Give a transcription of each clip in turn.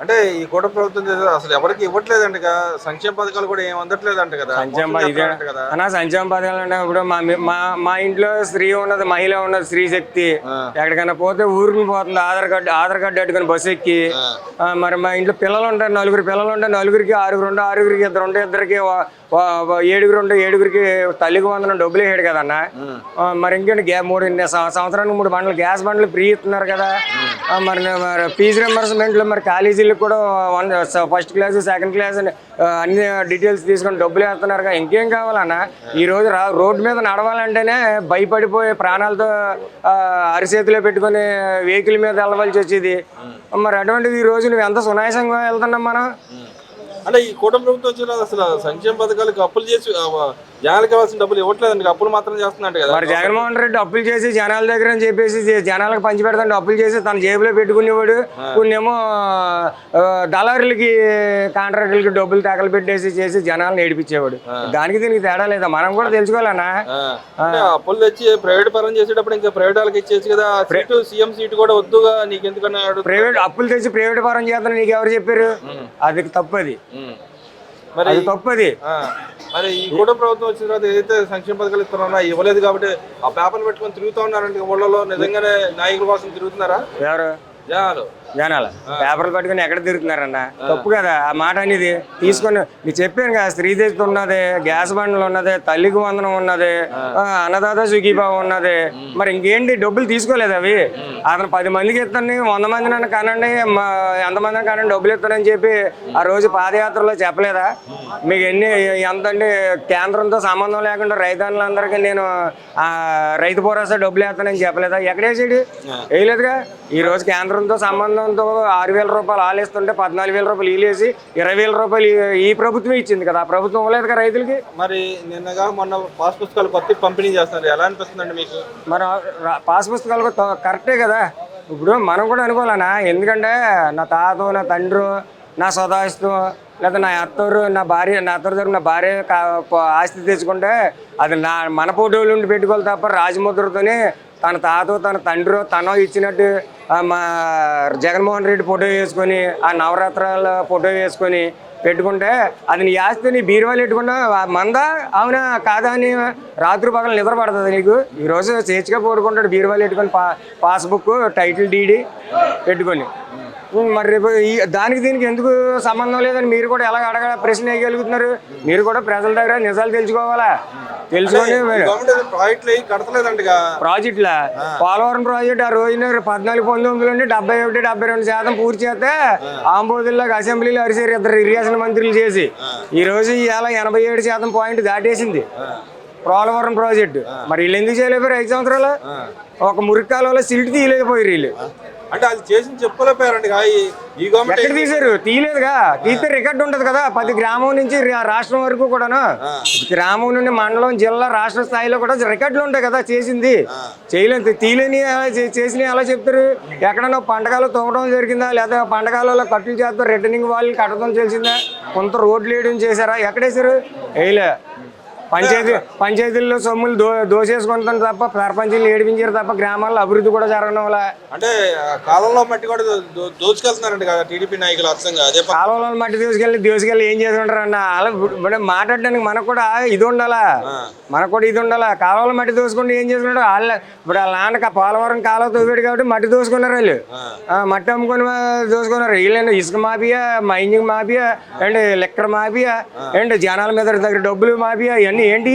అంటే ఈ కూట ప్రభుత్వం అసలు ఎవరికి ఇవ్వట్లేదంట కదా సంక్షేమ పథకాలు కూడా ఏం అందట్లేదంట కదా. సంక్షేమ కదా. అన్నా సంక్షేమ పథకాలు అంటే ఇప్పుడు మా మా ఇంట్లో స్త్రీ ఉన్నది మహిళ ఉన్నది స్త్రీ శక్తి. ఎక్కడికైనా పోతే ఊరికి పోతుంది ఆధార్ కార్డు ఆధార్ కార్డు పెట్టుకుని బస్సు ఎక్కి. మరి మా ఇంట్లో పిల్లలు ఉంటారు నలుగురు పిల్లలు ఉంటారు నలుగురికి ఆరుగురు ఉంటే ఆరుగురికి ఇద్దరు ఉంటే ఇద్దరికి ఏడుగురు ఉంటే ఏడుగురికి తల్లికి వందనం డబ్బులు వేయడు కదన్నా మరి ఇంకేంటి మూడు సంవత్సరానికి మూడు బండ్లు గ్యాస్ బండ్లు ఫ్రీ ఇస్తున్నారు కదా. మరి మరి ఫీజు రింబర్స్మెంట్లో మరి వీళ్ళకి కూడా one first class second class అన్ని డీటెయిల్స్ తీసుకొని డబ్బులు వేస్తున్నారు కదా ఇంకేం కావాలన్నా ఈ రోజు రా రోడ్డు మీద నడవాలంటేనే భయపడిపోయి ప్రాణాలతో ఆ, అరిచేతిలో పెట్టుకొని వెహికల్ మీద వెళ్ళవలసి వచ్చేది. మరి అటువంటిది ఈ రోజు నువ్వు ఎంత సునాయాసంగా వెళ్తున్నాం మనం? అంటే ఈ కూటమి ప్రభుత్వం వచ్చిన అసలు సంక్షేమ పథకాలకు అప్పులు చేసి జనాలకు కావాల్సిన డబ్బులు ఇవ్వట్లేదండి. అప్పులు మాత్రం చేస్తున్నట్టు కదా. మరి జగన్మోహన్ రెడ్డి అప్పులు చేసి జనాల దగ్గర అని చెప్పేసి జనాలకు పంచి పెడతాంటే అప్పులు చేసి తన జేబులో పెట్టుకునేవాడు. కొన్నేమో దళారులకి కాంట్రాక్టులకి డబ్బులు తగలు పెట్టేసి చేసి జనాలను ఏడిపించేవాడు. దానికి దీనికి తేడా లేదా? మనం కూడా తెలుసుకోవాలన్నా? అప్పులు తెచ్చి ప్రైవేట్ పరం చేసేటప్పుడు ఇంకా ప్రైవేట్ వాళ్ళకి ఇచ్చేసి కదా సీటు సీఎం సీటు కూడా వద్దుగా నీకు ఎందుకన్నా ప్రైవేట్ అప్పులు తెచ్చి ప్రైవేట్ పరం చేస్తాను నీకు ఎవరు చెప్పారు? అది తప్పది మరి తప్పది. మరి ఈ కూటమి ప్రభుత్వం వచ్చిన తర్వాత ఏదైతే సంక్షేమ పథకాలు ఇస్తున్నారో ఇవ్వలేదు కాబట్టి ఆ పేపర్లు పెట్టుకొని తిరుగుతూ ఉన్నారంటే ఊళ్ళలో. నిజంగానే నాయకుల కోసం తిరుగుతున్నారా? ఎవరు? జనాలు. పేపర్లు పట్టుకుని ఎక్కడ తిరుగుతున్నారన్న? తప్పు కదా. ఆ మాట అనేది తీసుకొని నీకు చెప్పాను కదా స్త్రీదేవి ఉన్నది గ్యాస్ బండ్లు ఉన్నది తల్లికి వందనం ఉన్నది అన్నదాత సుఖీభావం ఉన్నది. మరి ఇంకేంటి? డబ్బులు తీసుకోలేదు అవి. అతను పది మందికి ఇస్తాను వంద మంది నన్ను కనండి ఎంతమంది కనండి డబ్బులు ఇస్తానని చెప్పి ఆ రోజు పాదయాత్రలో చెప్పలేదా? మీకు ఎన్ని ఎంత కేంద్రంతో సంబంధం లేకుండా రైతన్నులందరికీ నేను ఆ, రైతు భరోసా డబ్బులు వేస్తానని చెప్పలేదా? ఎక్కడేసాడు వేయలేదుగా? ఈ రోజు కేంద్రంతో సంబంధంతో ఆరు వేల రూపాయలు ఆలేస్తుంటే పద్నాలుగు వేల రూపాయలు వీలేసి ఇరవై వేల రూపాయలు ఈ- ప్రభుత్వం ఇచ్చింది కదా. ఆ ప్రభుత్వం ఇవ్వలేదు కదా రైతులకి? మరి నిన్నగా మొన్న పాస్ పుస్తకాలు కొత్త పంపిణీ చేస్తున్నారు. ఎలా అనిపిస్తుందండి మీకు? మరి పాస్ పుస్తకాలు కరెక్టే కదా. ఇప్పుడు మనం కూడా అనుకోవాలనా? ఎందుకంటే నా తాత నా తండ్రి నా సదాస్తు లేదా నా అత్తరు నా భార్య నా అత్తరు దగ్గర నా భార్య ఆస్తి తెచ్చుకుంటే అది నా మన ఫోటోలు ఉండి పెట్టుకోవాలి తప్ప రాజముద్రతోనే తన తాత తన తండ్రి తన ఇచ్చినట్టు మా జగన్మోహన్ రెడ్డి ఫోటో వేసుకొని ఆ నవరాత్రాల ఫోటో వేసుకొని పెట్టుకుంటే అది నీ ఆస్తి నీ బీరువాలు పెట్టుకున్నా మందా అవునా కాదా అని రాత్రి పగల నిద్ర పడుతుంది నీకు. ఈరోజు స్వేచ్ఛగా పోడుకుంటాడు బీరువాలు పెట్టుకొని పా పాస్బుక్ టైటిల్ డీడీ పెట్టుకొని. మరి రేపు ఈ దానికి దీనికి ఎందుకు సంబంధం లేదని మీరు కూడా ఎలా అడగ ప్రశ్న వేయగలుగుతున్నారు? మీరు కూడా ప్రజల దగ్గర నిజాలు తెలుసుకోవాలా? తెలుసుకొని ప్రాజెక్టులు పోలవరం ప్రాజెక్ట్ ఆ రోజున పద్నాలుగు పంతొమ్మిది నుండి డెబ్బై ఒకటి డెబ్బై రెండు శాతం పూర్తి చేస్తే ఆంబోదుల్లాగా అసెంబ్లీలో అరిసారు ఇద్దరు ఇరిగేషన్ మంత్రులు చేసి. ఈ రోజు ఇవాళ ఎనభై ఏడు శాతం పాయింట్ దాటేసింది. పోలవరం ప్రాజెక్టు. మరి వీళ్ళు ఎందుకు చేయలేకపోయారు ఐదు సంవత్సరాలు? ఒక మురికాలలో సిల్ట్ తీయలేకపోయారు వీళ్ళు. అంటే అది చేసి చెప్పలేకపోయారండి ఈ- గవర్నమెంట్ ఎక్కడ తీశారు? తీయలేదుగా. తీస్తే రికార్డు ఉంటది కదా ప్రతి గ్రామం నుంచి రాష్ట్రం వరకు కూడాను. గ్రామం నుండి మండలం జిల్లా రాష్ట్ర స్థాయిలో కూడా రికార్డులు ఉంటాయి కదా చేసింది. చేయలేదు తీయలేని ఎలా చే- చేసినవి ఎలా చెప్తారు? ఎక్కడన్నా పండగలు తవ్వడం జరిగిందా? లేదా పండగలలో కట్టులు చేస్తారు రిటర్నింగ్ వాళ్ళు కట్టడం తెలిసిందా కొంత రోడ్లు వేయడం చేశారా? ఎక్కడేసారు వేయలే. పంచాయతీ పంచాయతీల్లో సొమ్ములు దో దోసేసుకుంటాం తప్ప సర్పంచులు ఏడిపించారు తప్ప గ్రామాల్లో అభివృద్ధి కూడా జరగడం వల్ల అంటే కాలంలో మట్టి కూడా దో- దో- దోచుకెళ్తున్నారంట కదా టీడీపీ నాయకులు అర్థంగా అదే కాలువలో మట్టి తీసుకెళ్ళి తీసుకెళ్ళి ఏం చేసి ఉంటారన్న అలా ఇప్పుడు మాట్లాడడానికి మనకు కూడా ఇది ఉండాలా? మనకు కూడా ఇది ఉండాలా? కాలువలో మట్టి దోసుకుంటే ఏం చేసుకుంటారు వాళ్ళ ఇప్పుడు వాళ్ళ నాన్న పోలవరం కాలువ తవ్వాడు కాబట్టి మట్టి దోసుకున్నారు వాళ్ళు. ఆ, మట్టి అమ్ముకొని దోసుకున్నారు. వీళ్ళండి ఇసుక mafia mining mafia and liquor mafia and జనాల మీద దగ్గర డబ్బులు మాఫియా ఇవన్నీ ఏంటి?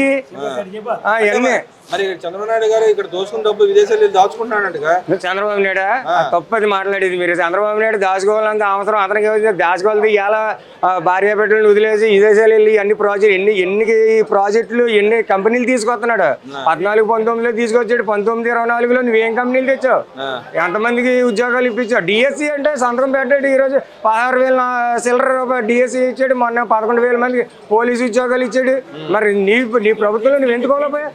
ఇవన్నీ మరి చంద్రబాబు నాయుడు గారు ఇక్కడ డబ్బు విదేశాలు దాచుకుంటున్నాడంటగా. చంద్రబాబు నాయుడు? తప్పది మాట్లాడేది మీరు. చంద్రబాబు నాయుడు దాచుకోవాలంత అవసరం. అతనికి? దాచుకోవాలి ఇవాళ భార్య బిడ్డలను వదిలేసి విదేశాలు వెళ్ళి అన్ని ప్రాజెక్ట్ ఎన్ని ఎన్ని ప్రాజెక్టులు ఎన్ని కంపెనీలు తీసుకొస్తున్నాడు? పద్నాలుగు పంతొమ్మిదిలో తీసుకొచ్చాడు. పంతొమ్మిది ఇరవై నాలుగులో నువ్వేం కంపెనీలు తెచ్చావు? ఎంతమందికి ఉద్యోగాలు ఇప్పించావు? డిఎస్సి అంటే సంతకం పెట్టాడు ఈరోజు. పదహారు వేల చిల్లర డిఎస్సి ఇచ్చాడు. మొన్న పదకొండు వేల మందికి పోలీసు ఉద్యోగాలు ఇచ్చాడు. మరి నీ నీ ప్రభుత్వంలో నువ్వు ఎందుకు కోల్పోయా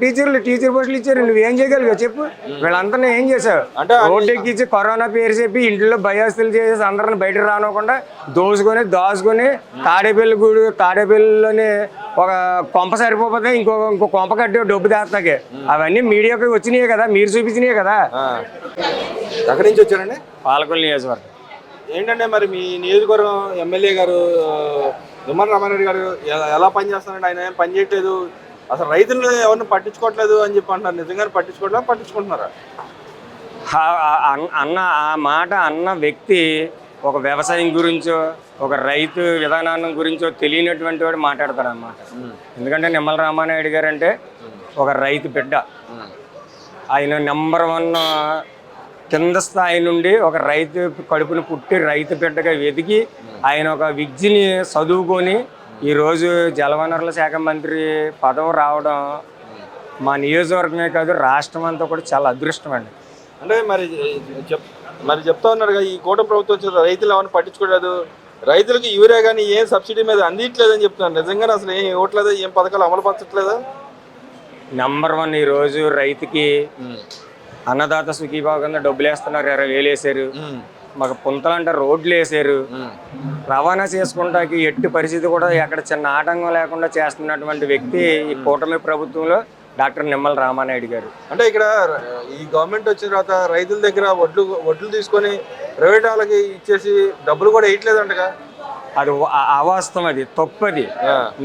టీచర్లు టీచర్ పోస్టులు ఇచ్చారు. నువ్వేం చేయగలిగావు చెప్పు. వీళ్ళంతా ఏం చేసావు అంటే రోడ్డు ఎక్కించి కరోనా పేరు చెప్పి ఇంట్లో భయస్తులు చేసి అందరిని బయటకు రానివ్వకుండా దోసుకొని దాచుకొని తాడేపల్లి గుడి తాడేపల్లిలోని ఒక కొంప సరిపోతే ఇంకో ఇంకో కొంప కట్టి డబ్బు దాస్తాకే. అవన్నీ మీడియాకి వచ్చినాయి కదా మీరు చూపించినాయి కదా. ఎక్కడి నుంచి వచ్చారండి? పాలకొల్లు నియోజకవర్గం. ఏంటంటే మరి మీ నియోజకవర్గం ఎమ్మెల్యే గారు ఆ, దుమ్మల రామారెడ్డి గారు ఎలా పనిచేస్తున్నారంటే ఆయన ఏం పని చేయట్లేదు? అసలు రైతులను ఎవరిని పట్టించుకోవట్లేదు అని చెప్పి అంటున్నారు. నిజంగానే పట్టించుకోవట్లేదు? పట్టించుకుంటున్నారా? అన్న- అన్న ఆ మాట అన్న వ్యక్తి ఒక వ్యవసాయం గురించో ఒక రైతు విధానాన్ని గురించో తెలియనటువంటి వాడు మాట్లాడతాడు అన్నమాట ఎందుకంటే నిమ్మల రామానాయుడు గారు అంటే ఒక రైతు బిడ్డ. ఆయన నెంబర్ వన్ కింద స్థాయి నుండి ఒక రైతు కడుపును పుట్టి రైతు బిడ్డగా వెతికి ఆయన ఒక విద్యని చదువుకొని ఈరోజు జలవనరుల శాఖ మంత్రి పదవి రావడం మా నియోజకవర్గమే కాదు రాష్ట్రం అంతా కూడా చాలా అదృష్టం అండి. అంటే మరి చెప్ మరి చెప్తా ఉన్నారు కదా ఈ కూటమి ప్రభుత్వం వచ్చిన రైతులు ఎవరిని పట్టించుకోలేదు. రైతులకు యూరియా కానీ ఏం సబ్సిడీ మీద అందించలేదని చెప్తున్నారు. నిజంగానే అసలు ఏం ఇవ్వట్లేదు? ఏం పథకాలు అమలు పరచట్లేదా? నెంబర్ వన్ ఈరోజు రైతుకి అన్నదాత సుఖీభావ కింద డబ్బులు వేస్తున్నారు ఇరవై వేలు వేసారు. మాకు పుంతలంటే రోడ్లు వేసారు. రవాణా చేసుకుంటాకి ఎట్టి పరిస్థితి కూడా ఎక్కడ చిన్న ఆటంకం లేకుండా చేస్తున్నటువంటి వ్యక్తి ఈ కూటమి ప్రభుత్వంలో డాక్టర్ నిమ్మల రామానాయుడు గారు. అంటే ఇక్కడ ఈ గవర్నమెంట్ వచ్చిన తర్వాత రైతుల దగ్గర వడ్లు వడ్లు తీసుకొని ప్రైవేట్ వాళ్ళకి ఇచ్చేసి డబ్బులు కూడా వేయట్లేదంటగా? అది అవాస్తవం అది తప్పది.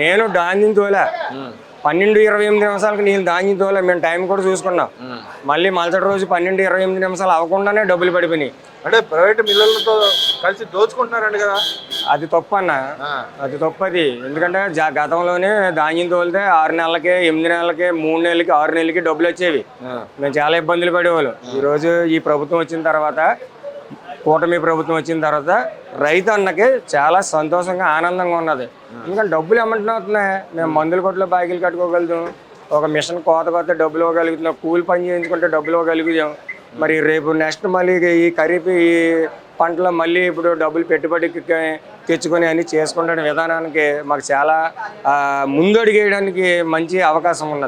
నేను ధాన్యం తోలా. పన్నెండు ఇరవై ఎనిమిది నిమిషాలకు నేను ధాన్యం తోలా. మేము టైం కూడా చూసుకున్నాం. మళ్ళీ మరుసటి రోజు పన్నెండు ఇరవై ఎనిమిది నిమిషాలు అవ్వకుండానే డబ్బులు పడిపోయినాయి. అంటే ప్రైవేట్ మిల్లర్లతో కలిసి దోచుకుంటున్నారంట కదా. అది తప్పు అన్న. అది తప్పది. ఎందుకంటే జా- గతంలోనే ధాన్యం తోలితే ఆరు నెలలకి ఎనిమిది నెలలకి మూడు నెలలకి ఆరు నెలలకి డబ్బులు వచ్చేవి. మేము చాలా ఇబ్బందులు పడేవాళ్ళం. ఈరోజు ఈ ప్రభుత్వం వచ్చిన తర్వాత కూటమి ప్రభుత్వం వచ్చిన తర్వాత రైతు అన్నకి చాలా సంతోషంగా ఆనందంగా ఉన్నది. ఎందుకంటే డబ్బులు ఏమంటున్నా అవుతున్నాయి మేము మందుల కొట్లో బాకీలు కట్టుకోగలుగుతాం. ఒక మిషన్ కోత కొత్త డబ్బులు ఇవ్వగలుగుతున్నాం. కూలి పని చేయించుకుంటే డబ్బులు ఇవ్వగలుగుతాం. మరి రేపు నెక్స్ట్ మళ్ళీ ఈ ఖరీఫ్ ఈ పంటలో మళ్ళీ ఇప్పుడు డబ్బులు పెట్టుబడి తెచ్చుకొని అని చేసుకుంటున్న విధానానికి మాకు చాలా ముందడుగేయడానికి మంచి అవకాశం ఉన్నది.